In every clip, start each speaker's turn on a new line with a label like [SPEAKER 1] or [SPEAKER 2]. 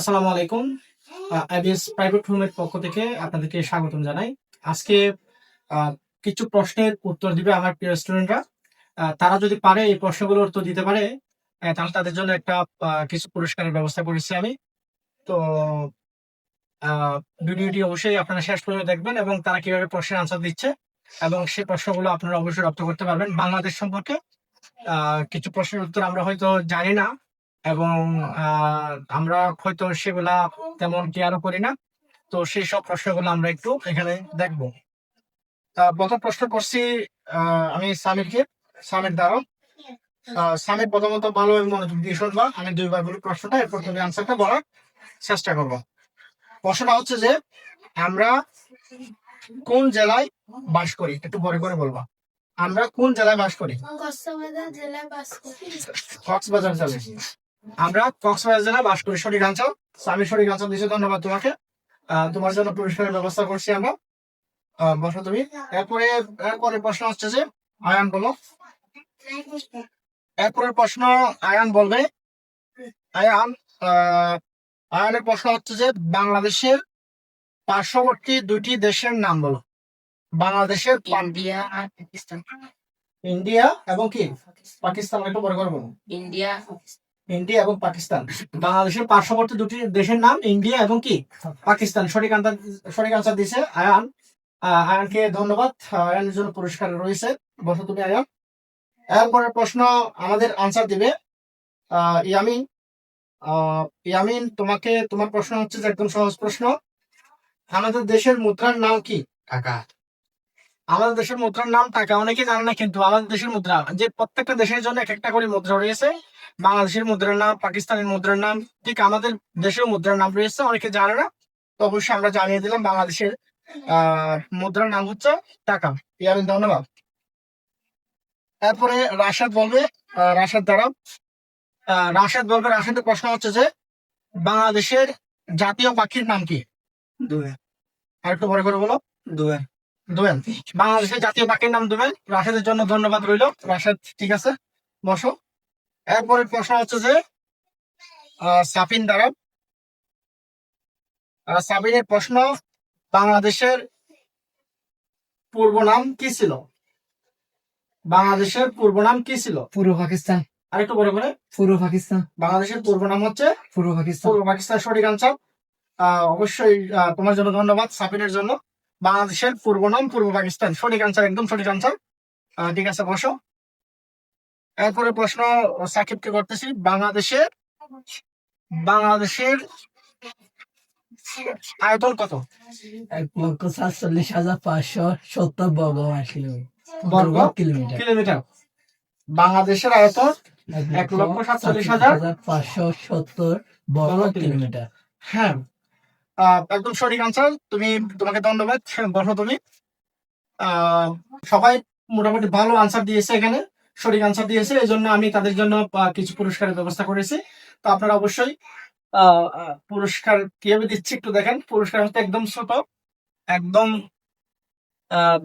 [SPEAKER 1] আসসালামু আলাইকুম। IBS private হোমের পক্ষ থেকে আপনাদেরকে স্বাগতম জানাই। আজকে কিছু প্রশ্নের উত্তর দিবে আমার প্রিয় স্টুডেন্টরা তারা যদি পারে এই প্রশ্নগুলোর উত্তর দিতে পারে তাহলে তাদের জন্য একটা কিছু পুরস্কারের ব্যবস্থা করেছি আমি। তো ভিডিওটি অবশ্যই আপনারা শেষ পর্যন্ত দেখবেন এবং তারা কীভাবে প্রশ্নের আনসার দিচ্ছে এবং সেই প্রশ্নগুলো আপনারা অবশ্যই রপ্ত করতে পারবেন। বাংলাদেশ সম্পর্কে কিছু প্রশ্নের উত্তর আমরা হয়তো জানি না। এবং আমরা হয়তো সেগুলা তেমন কেয়ারও করি না। তো সেই সব প্রশ্নগুলো আমরা একটু এখানে দেখব। প্রথম প্রশ্ন করছি আমি সামিরকে। সামির দ্বারা সামির প্রথমত ভালো এবং মনোযোগ দিয়ে শুনবা। আমি দুইবার বলি প্রশ্নটা এরপর তুমি আনসারটা বলার চেষ্টা করব। প্রশ্নটা হচ্ছে যে আমরা কোন জেলায় বাস করি? একটু পরে করে বলবা। আমরা কোন জেলায় বাস করি?
[SPEAKER 2] কক্সবাজার জেলায় বাস করি।
[SPEAKER 1] কক্সবাজার জেলায়। আমরা কক্সবাজার জেলায় বাস করি সঠিক আনসার। স্বামী সঠিক আনসার দিয়েছে ধন্যবাদ তোমাকে। তোমার জন্য পুরস্কারের ব্যবস্থা করছি আমরা। বসো তুমি। এরপরে এরপরে প্রশ্ন হচ্ছে যে আয়ান বলো। এরপরের প্রশ্ন আয়ান বলবে। আয়ান আয়ানের প্রশ্ন হচ্ছে যে বাংলাদেশের পার্শ্ববর্তী দুটি দেশের নাম বলো। বাংলাদেশের
[SPEAKER 2] ইন্ডিয়া আর পাকিস্তান।
[SPEAKER 1] ইন্ডিয়া এবং কি? পাকিস্তান একটু বড় করে বলো
[SPEAKER 2] ইন্ডিয়া
[SPEAKER 1] ইন্ডিয়া এবং পাকিস্তান। বাংলাদেশের পার্শ্ববর্তী দুটি দেশের নাম ইন্ডিয়া এবং কি? পাকিস্তান। সঠিক আনসার সঠিক আনসার আয়ান। আয়ানকে ধন্যবাদ। আয়ানের জন্য পুরস্কার রয়েছে। বসো তুমি, আয়ান। এরপরে প্রশ্ন আমাদের আনসার দিবে। ইয়ামিন। ইয়ামিন, তোমাকে, তোমার প্রশ্ন হচ্ছে একদম সহজ প্রশ্ন। আমাদের দেশের মুদ্রার নাম কি?
[SPEAKER 3] টাকা
[SPEAKER 1] আমাদের দেশের মুদ্রার নাম টাকা অনেকে জানে না কিন্তু আমাদের দেশের মুদ্রা। যে প্রত্যেকটা দেশের জন্য এক একটা করে মুদ্রা রয়েছে। বাংলাদেশের মুদ্রার নাম পাকিস্তানের মুদ্রার নাম ঠিক আমাদের দেশের মুদ্রার নাম রয়েছে অনেকে জানে না। তো অবশ্যই আমরা জানিয়ে দিলাম বাংলাদেশের আহ মুদ্রার নাম হচ্ছে টাকা। ইয়ামিন ধন্যবাদ। তারপরে রাশাদ বলবে রাশাদ দ্বারা আহ, রাশাদ বলবে রাশাদের প্রশ্ন হচ্ছে যে বাংলাদেশের জাতীয় পাখির নাম কি?
[SPEAKER 3] দুয়ে।
[SPEAKER 1] আর একটু বড় করে বলো।
[SPEAKER 3] দুয়ে।
[SPEAKER 1] দোয়েল। বাংলাদেশের জাতীয় পাখির নাম দোয়েল। রাশেদের জন্য ধন্যবাদ রইল। রাশেদ ঠিক আছে? বসো। এরপরের প্রশ্ন হচ্ছে যে সাফিন দ্বারা সাবিনের প্রশ্ন বাংলাদেশের পূর্ব নাম কি ছিল? বাংলাদেশের পূর্ব নাম কি ছিল?
[SPEAKER 3] পূর্ব পাকিস্তান।
[SPEAKER 1] আরেকটু বড় করে।
[SPEAKER 3] পূর্ব পাকিস্তান।
[SPEAKER 1] বাংলাদেশের পূর্ব নাম হচ্ছে?
[SPEAKER 3] পূর্ব পাকিস্তান।
[SPEAKER 1] পূর্ব পাকিস্তান সঠিক আনসার অবশ্যই তোমার জন্য ধন্যবাদ সাফিনের জন্য। বাংলাদেশের পূর্ব নাম পূর্ব পাকিস্তান। সঠিক আনসার একদম সঠিক আনসার ঠিক আছে বসো। এরপরে প্রশ্ন সাকিবকে করতেছি। বাংলাদেশের বাংলাদেশের আয়তন কত?
[SPEAKER 3] এক লক্ষ সাতচল্লিশ হাজার পাঁচশো সত্তর বর্গ
[SPEAKER 1] বর্গ
[SPEAKER 3] কিলোমিটার।
[SPEAKER 1] কিলোমিটার। বাংলাদেশের আয়তন এক লক্ষ সাতচল্লিশ হাজার
[SPEAKER 3] পাঁচশো সত্তর বর্গ কিলোমিটার।
[SPEAKER 1] হ্যাঁ। একদম সঠিক আনসার তুমি, তোমাকে ধন্যবাদ, বসো তুমি। সবাই মোটামুটি ভালো আনসার দিয়েছে এখানে, সঠিক আনসার দিয়েছে। এই জন্য আমি তাদের জন্য কিছু পুরস্কারের ব্যবস্থা করেছি। তো আপনারা অবশ্যই পুরস্কার কীভাবে দিচ্ছি একটু দেখেন। পুরস্কার হচ্ছে একদম ছোট, একদম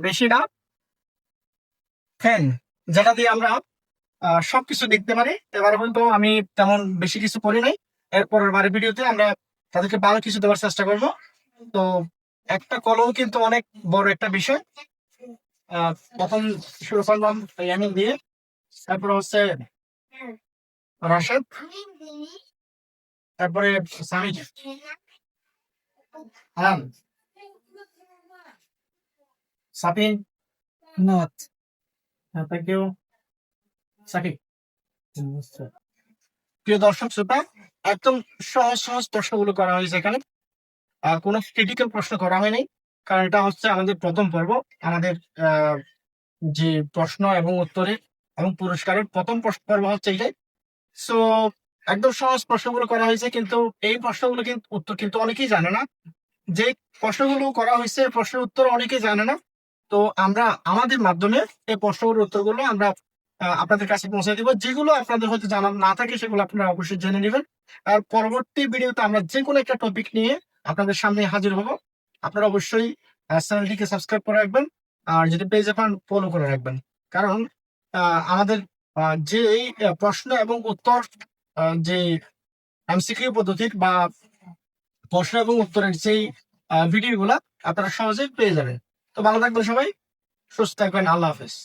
[SPEAKER 1] বেশি না। ফ্যান যেটা দিয়ে আমরা সবকিছু দেখতে পারি। এবারে কিন্তু আমি তেমন বেশি কিছু করি নাই। এরপরের বারের ভিডিওতে আমরা তাদেরকে ভালো কিছু দেওয়ার চেষ্টা করব। তো একটা কলম কিন্তু অনেক বড় একটা বিষয়। প্রথম শুরু করলাম ইয়ামিন দিয়ে। তারপরে হচ্ছে রাশেদ। তারপরে সামিদ আয়ান সাপিন থ্যাংক ইউ সাকিব। প্রিয় দর্শক শ্রোতা, একদম সহজ সহজ প্রশ্নগুলো করা হয়েছে এখানে। আর কোনো ক্রিটিক্যাল প্রশ্ন করা হয়নি, কারণ এটা হচ্ছে আমাদের প্রথম পর্ব। আমাদের যে প্রশ্ন এবং উত্তরের এবং পুরস্কারের প্রথম পর্ব হচ্ছে এটাই। সো একদম সহজ প্রশ্নগুলো করা হয়েছে, কিন্তু এই প্রশ্নগুলো কিন্তু উত্তর কিন্তু অনেকেই জানে না। যে প্রশ্নগুলো করা হয়েছে, প্রশ্নের উত্তর অনেকেই জানে না। তো আমরা, আমাদের মাধ্যমে এই প্রশ্নগুলোর উত্তরগুলো আমরা আপনাদের কাছে পৌঁছে দিব। যেগুলো আপনাদের হয়তো জানা না থাকে, সেগুলো আপনারা অবশ্যই জেনে নেবেন। আর পরবর্তী ভিডিওতে আমরা যে কোনো একটা টপিক নিয়ে আপনাদের সামনে হাজির হব। আপনারা অবশ্যই চ্যানেলটিকে সাবস্ক্রাইব করে রাখবেন আর যদি পেজ পান ফলো করে রাখবেন। কারণ আমাদের যে এই প্রশ্ন এবং উত্তর যে এমসিকিউ পদ্ধতির বা প্রশ্ন এবং উত্তরের যেই ভিডিওগুলা আপনারা সহজেই পেয়ে যাবেন। তো ভালো থাকবেন সবাই। সুস্থ থাকবেন। আল্লাহ হাফেজ।